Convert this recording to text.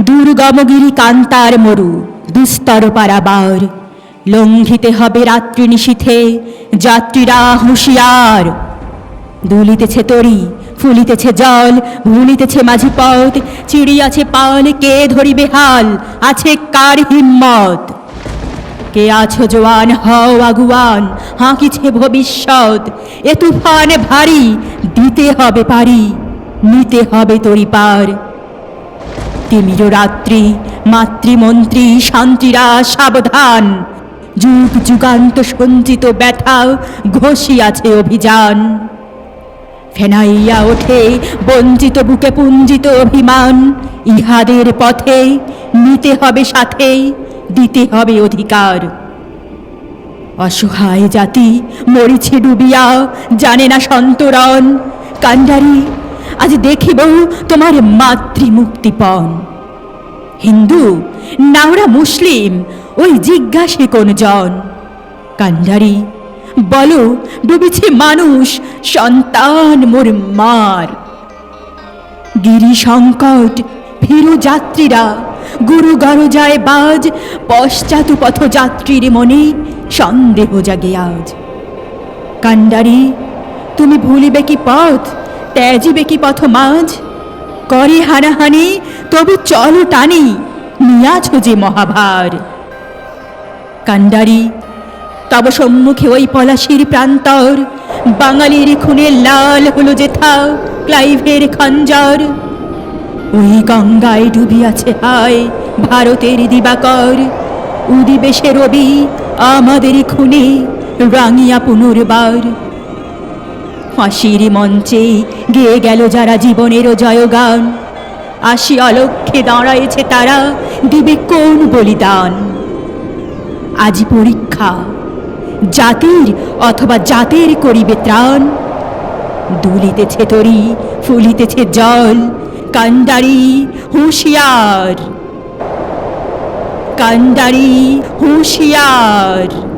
দুর্গমগিরি কান্তার মরু, দুস্তর পারাবার। লঙ্ঘিতে হবে রাত্রি নিশীথে, যাত্রীরা হুঁশিয়ার। দুলিতেছে তরি, ফুলিতেছে জল, ভুলিতেছে মাঝি পথ। চিড়িয়াছে পাল, কে ধরিবে হাল, আছে কার হিম্মত? কে আছো জোয়ান, হও আগুয়ান, হাঁকিছে ভবিষ্যৎ। এ তুফান ভারী, দিতে হবে পারি, নিতে হবে তরি পার। তিমির রাত্রি, মাতৃমন্ত্রী শান্তিরা সাবধান। যুগ যুগান্ত সঞ্চিত ব্যথা ঘষিয়াছে অভিযান। ফেনাইয়া ওঠে বঞ্চিত বুকে পুঞ্জিত অভিমান। ইহাদের পথে নিতে হবে সাথে, দিতে হবে অধিকার। অসহায় জাতি মরিছে ডুবিয়া, জানে না সন্তরণ। কান্ডারি আজ দেখিব তোমার মাতৃমুক্তিপণ। হিন্দু না ওরা মুসলিম, ওই জিজ্ঞাসে কোন জন? কান্ডারি, বলো, ডুবেছে মানুষ, সন্তান মোর মার। গিরি সংকট ভীরু যাত্রীরা, গুরু গরজায় বাজ, পশ্চাৎ যাত্রীর মনে সন্দেহ জাগে আজ। কান্ডারি, তুমি ভুলিবে কি পথ? ত্যাজিবে কি পথ মাঝ? করে হানাহানি, তবু চল টানি নিয়াছ যে মহাভার। কান্ডারি, তব সম্মুখে ওই পলাশির প্রান্তর, বাঙালির খুনে লাল হলো যেথা ক্লাইভের খঞ্জর। ওই গঙ্গায় ডুবিয়াছে হায় ভারতের দিবাকর। উদিবেশে রবি আমাদের খুনে রাঙিয়া পুনর্বার। ফাঁসির মঞ্চে গেয়ে গেল যারা জীবনের জয়গান। আসি অলক্ষে দাঁড়ায়েছে তারা, দিবে কোন বলিদান? আজি পরীক্ষা, জাতির অথবা জাতের করিবে ত্রাণ। দুলিতেছে তরি, ফুলিতেছে জল কান্ডারি হুঁশিয়ার। কান্ডারি হুঁশিয়ার।